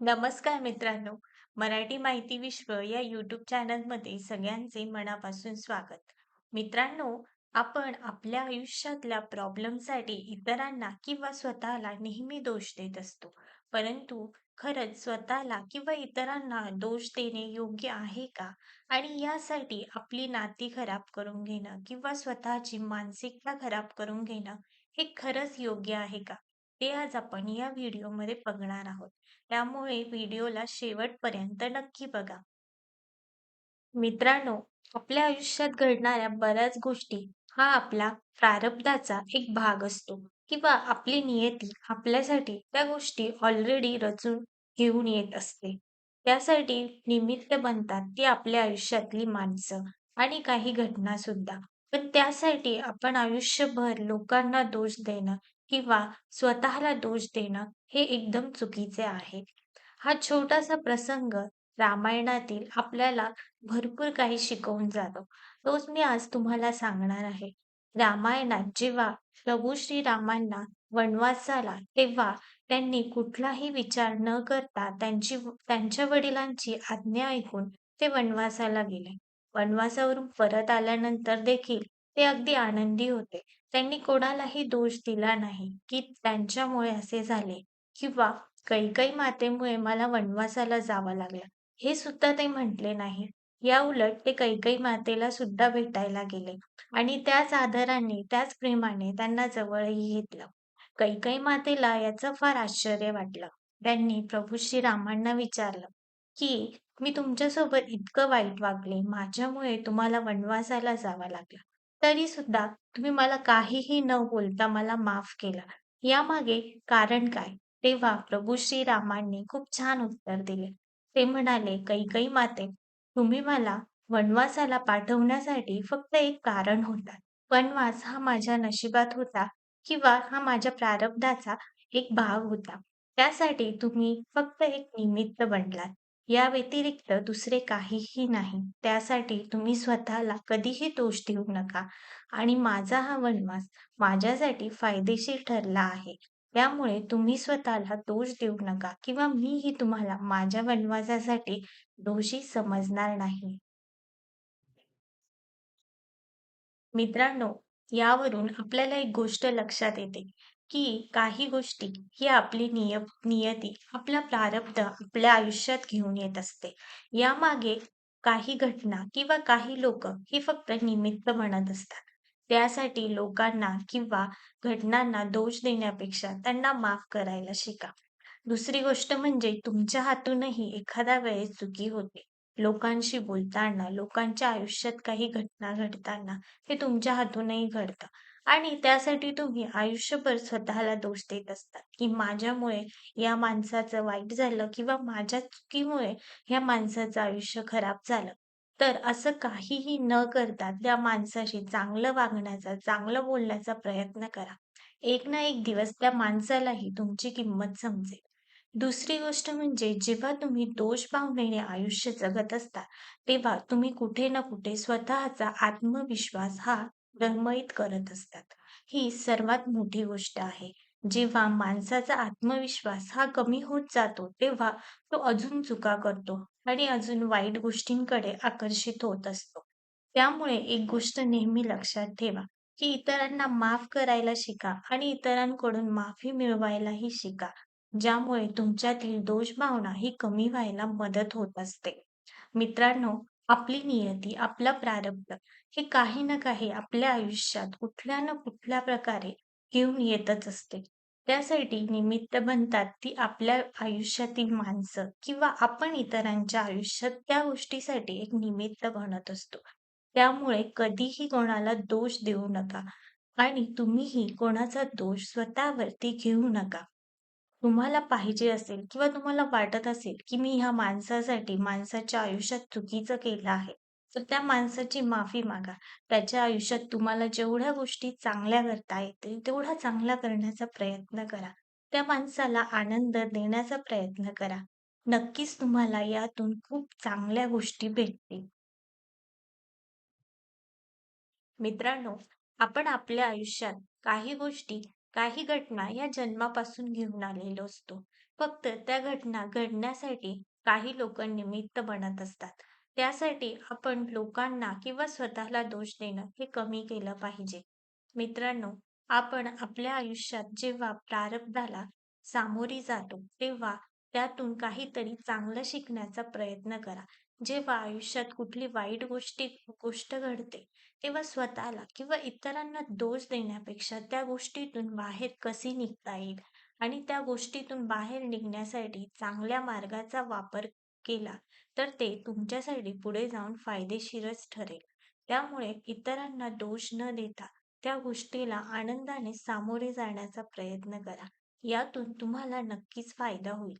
नमस्कार मित्रांनो, मराठी माहिती विश्व या यूट्यूब चॅनलमध्ये सगळ्यांचे मनापासून स्वागत. मित्रांनो, आपण आपल्या आयुष्यातल्या प्रॉब्लेमसाठी इतरांना किंवा स्वतःला नेहमी दोष देत असतो. परंतु खरंच स्वतःला किंवा इतरांना दोष देणे योग्य आहे का? आणि यासाठी आपली नाती खराब करून घेणं किंवा स्वतःची मानसिकता खराब करून घेणं हे खरंच योग्य आहे का? ते आज आपण या व्हिडिओमध्ये बघणार आहोत. त्यामुळे व्हिडिओला शेवटपर्यंत नक्की बघा. मित्रांनो, आपल्या आयुष्यात घडणाऱ्या बऱ्याच गोष्टी हा आपला प्रारब्धाचा एक भाग असतो किंवा आपली नियती आपल्यासाठी त्या गोष्टी ऑलरेडी रचून घेऊन येत असते. त्यासाठी निमित्त बनतात ती आपल्या आयुष्यातली माणसं आणि काही घटना सुद्धा. पण त्यासाठी आपण आयुष्यभर लोकांना दोष देणं किंवा स्वतःला दोष देणं हे एकदम चुकीचे आहे. हा छोटासा प्रसंग रामायणातील आपल्याला भरपूर काही शिकवून जातो. तोच मी आज तुम्हाला सांगणार आहे. रामायणात जेव्हा प्रभू श्रीरामांना वनवास झाला, तेव्हा त्यांनी कुठलाही विचार न करता त्यांची त्यांच्या वडिलांची आज्ञा ऐकून ते वनवासाला गेले. वनवासावरून परत आल्यानंतर देखील ते अगदी आनंदी होते. त्यांनी कोणालाही दोष दिला नाही, की त्यांच्यामुळे असे झाले किंवा कैकई मातेमुळे मला वनवासाला जावं लागलं, हे सुद्धा ते म्हटले नाही. याउलट ते कैकई मातेला सुद्धा भेटायला गेले आणि त्याच आदराने, त्याच प्रेमाने त्यांना जवळही घेतलं. कैकई मातेला याचं फार आश्चर्य वाटलं. त्यांनी प्रभू श्री रामांना विचारलं, की मी तुमच्यासोबत इतकं वाईट वागले, माझ्यामुळे तुम्हाला वनवासाला जावं लागलं. तरी सुद्धा तुम्ही मला काहीही न बोलता मला माफ केलं. यामागे कारण काय? तेव्हा प्रभू श्रीरामांनी खूप छान उत्तर दिले. ते म्हणाले, कैकई माते, तुम्ही मला वनवासाला पाठवण्यासाठी फक्त एक कारण होता. वनवास हा माझ्या नशिबात होता किंवा हा माझ्या प्रारब्धाचा एक भाग होता. त्यासाठी तुम्ही फक्त एक निमित्त बनलात. या व्यतिरिक्त दुसरे काहीही नाही. त्यासाठी तुम्ही स्वतःला कधीही दोष देऊ नका आणि माझा हा वनवास माझ्यासाठी फायदेशीर ठरला आहे. त्यामुळे तुम्ही स्वतःला दोष देऊ नका किंवा मीही तुम्हाला माझ्या वनवासासाठी दोषी समजणार नाही. मित्रांनो, यावरून आपल्याला एक गोष्ट लक्षात येते, की काही गोष्टी ही आपली निय नियती, आपला प्रारब्ध आपल्या आयुष्यात घेऊन येत असते. यामागे काही घटना किंवा काही लोक ही फक्त निमित्त बनत असतात. त्यासाठी लोकांना किंवा घटनांना दोष देण्यापेक्षा त्यांना माफ करायला शिका. दुसरी गोष्ट म्हणजे तुमच्या हातूनही एखाद्या वेळेस चुकी होते. लोकांशी बोलताना, लोकांच्या आयुष्यात काही घटना घडताना हे तुमच्या हातूनही घडतं आणि त्यासाठी तुम्ही आयुष्यभर स्वतःला दोष देत असता, की माझ्यामुळे या माणसाचं वाईट झालं किंवा माझ्या चुकीमुळे ह्या माणसाचं आयुष्य खराब झालं. तर असं काहीही न करता त्या माणसाशी चांगलं वागण्याचा, चांगलं बोलण्याचा प्रयत्न करा. एक ना एक दिवस त्या माणसालाही तुमची किंमत समजेल. दुसरी गोष्ट म्हणजे जेव्हा तुम्ही दोष भावनेने आयुष्य जगत असता, तेव्हा तुम्ही कुठे ना कुठे स्वतःचा आत्मविश्वास हा डळमळीत करत असतात. ही सर्वात मोठी गोष्ट आहे. जेव्हा माणसाचा आत्मविश्वास हा कमी होत जातो, तेव्हा तो अजून चुका करतो आणि अजून वाईट गोष्टींकडे आकर्षित होत असतो. त्यामुळे एक गोष्ट नेहमी लक्षात ठेवा, की इतरांना माफ करायला शिका आणि इतरांकडून माफी मिळवायलाही शिका. ज्यामुळे तुमच्यातील दोष भावना ही कमी व्हायला मदत होत असते. मित्रांनो, आपली नियती, आपला प्रारब्ध हे काही ना काही आपल्या आयुष्यात कुठल्या ना कुठल्या प्रकारे घेऊन येतच असते. त्यासाठी निमित्त बनतात ती आपल्या आयुष्यातील माणसं किंवा आपण इतरांच्या आयुष्यात त्या गोष्टीसाठी एक निमित्त बनत असतो. त्यामुळे कधीही कोणाला दोष देऊ नका आणि तुम्हीही कोणाचा दोष स्वतःवरती घेऊ नका. तुम्हाला पाहिजे असेल किंवा तुम्हाला वाटत असेल, की मी ह्या माणसासाठी माणसाच्या आयुष्यात चुकीचं केलं आहे, तर त्या माणसाची माफी मागा. त्याच्या आयुष्यात तुम्हाला जेवढ्या गोष्टी चांगल्या करता येतील, तेवढा चांगला करण्याचा प्रयत्न करा. त्या माणसाला आनंद देण्याचा प्रयत्न करा. नक्कीच तुम्हाला यातून खूप चांगल्या गोष्टी भेटतील. मित्रांनो, आपण आपल्या आयुष्यात काही गोष्टी, काही घटना या जन्मापासून घेऊन आलेलो असतो. फक्त त्या घटना घडण्यासाठी काही लोक निमित्त बनत असतात. त्यासाठी आपण लोकांना किंवा स्वतःला दोष देणं हे कमी केलं पाहिजे. मित्रांनो, आपण आपल्या आयुष्यात जेव्हा प्रारब्धाला सामोरी जातो, तेव्हा त्यातून काहीतरी चांगलं शिकण्याचा प्रयत्न करा. जेव्हा आयुष्यात कुठली वाईट गोष्टी गोष्ट घडते, तेव्हा स्वतःला किंवा इतरांना दोष देण्यापेक्षा त्या गोष्टीतून बाहेर कसे निघता येईल आणि त्या गोष्टीतून बाहेर निघण्यासाठी चांगल्या मार्गाचा वापर केला, तर ते तुमच्यासाठी पुढे जाऊन फायदेशीरच ठरेल. त्यामुळे इतरांना दोष न देता त्या गोष्टीला आनंदाने सामोरे जाण्याचा प्रयत्न करा. यातून तुम्हाला नक्कीच फायदा होईल.